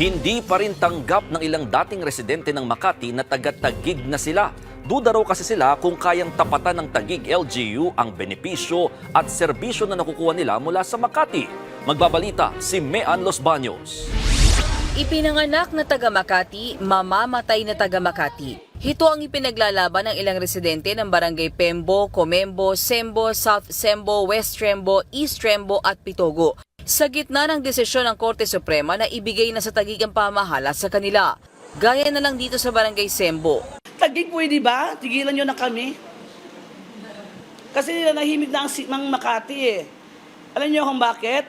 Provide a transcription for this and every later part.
Hindi pa rin tanggap ng ilang dating residente ng Makati na taga-tagig na sila. Duda raw kasi sila kung kayang tapatan ng tagig LGU ang benepisyo at serbisyo na nakukuha nila mula sa Makati. Magbabalita si Mean Los Baños. Ipinanganak na taga Makati, mamamatay na taga Makati. Ito ang ipinaglalaban ng ilang residente ng barangay Pembo, Comembo, Sembo, South Sembo, West Trembo, East Trembo at Pitogo. Sa gitna ng desisyon ng Korte Suprema na ibigay na sa tagig ang pamahala sa kanila. Gaya na lang dito sa barangay Sembo. Tagig pwede ba? Tigilan nyo na kami. Kasi nahimik na ang si- ng Makati eh. Alam nyo kung bakit?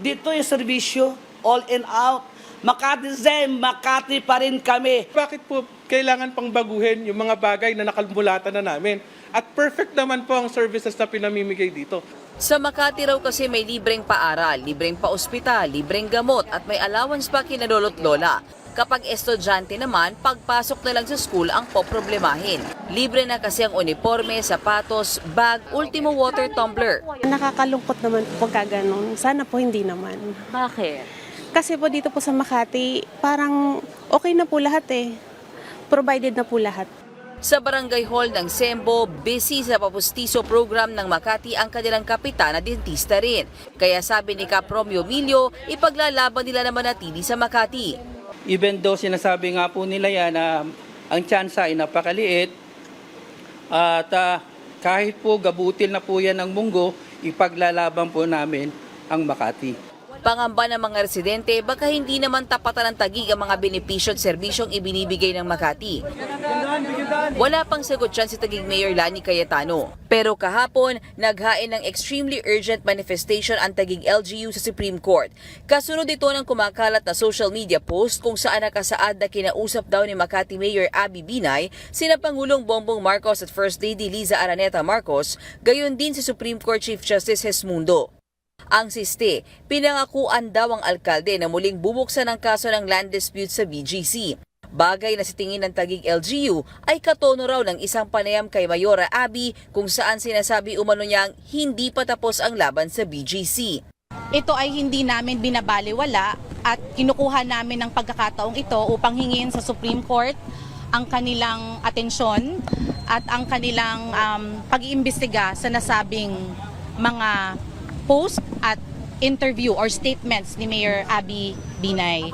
Dito yung servisyo, all in out. Makati Zem, Makati pa rin kami. Bakit po kailangan pang baguhin yung mga bagay na nakalmulatan na namin? At perfect naman po ang services na pinamimigay dito. Sa Makati raw kasi may libreng paaral, libreng paospital, libreng gamot at may allowance pa kina lolo't lola. Kapag estudyante naman, pagpasok na lang sa school ang poproblemahin. Libre na kasi ang uniforme, sapatos, bag, ultimo water tumbler. Nakakalungkot naman po pagka ganun. Sana po hindi naman. Bakit? Kasi po dito po sa Makati, parang okay na po lahat eh. Provided na po lahat. Sa barangay hall ng Sembo, busy sa papustiso program ng Makati ang kanilang kapitan na dentista rin. Kaya sabi ni Cap Romeo Milio, ipaglalaban nila na manatili sa Makati. Even though sinasabi nga po nila yan na ang tsansa ay napakaliit at ah, kahit po gabutil na po yan ng munggo, ipaglalaban po namin ang Makati. Pangamba ng mga residente, baka hindi naman tapatan ng tagig ang mga benepisyo at serbisyong ibinibigay ng Makati. Wala pang sagot dyan si Tagig Mayor Lani Cayetano. Pero kahapon, naghain ng extremely urgent manifestation ang Tagig LGU sa Supreme Court. Kasunod ito ng kumakalat na social media post kung saan nakasaad na kinausap daw ni Makati Mayor Abby Binay sina Pangulong Bongbong Marcos at First Lady Liza Araneta Marcos, gayon din si Supreme Court Chief Justice Hesmundo. Ang siste, pinangakuan daw ang alkalde na muling bubuksan ang kaso ng land dispute sa BGC. Bagay na sa ng tagig LGU ay katono raw ng isang panayam kay Mayora Abi kung saan sinasabi umano niyang hindi pa tapos ang laban sa BGC. ito ay hindi namin binabaliwala at kinukuha namin ng pagkakataong ito upang hingin sa Supreme Court ang kanilang atensyon at ang kanilang um, pag-iimbestiga sa nasabing mga post at interview or statements ni Mayor Abby Binay.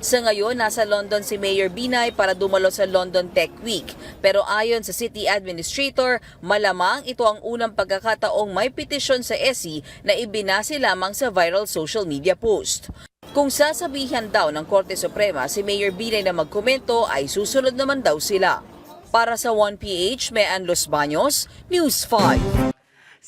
Sa ngayon, nasa London si Mayor Binay para dumalo sa London Tech Week. Pero ayon sa City Administrator, malamang ito ang unang pagkakataong may petisyon sa SE na ibinase lamang sa viral social media post. Kung sasabihan daw ng Korte Suprema si Mayor Binay na magkomento ay susunod naman daw sila. Para sa 1PH, Mean Los Baños, News 5.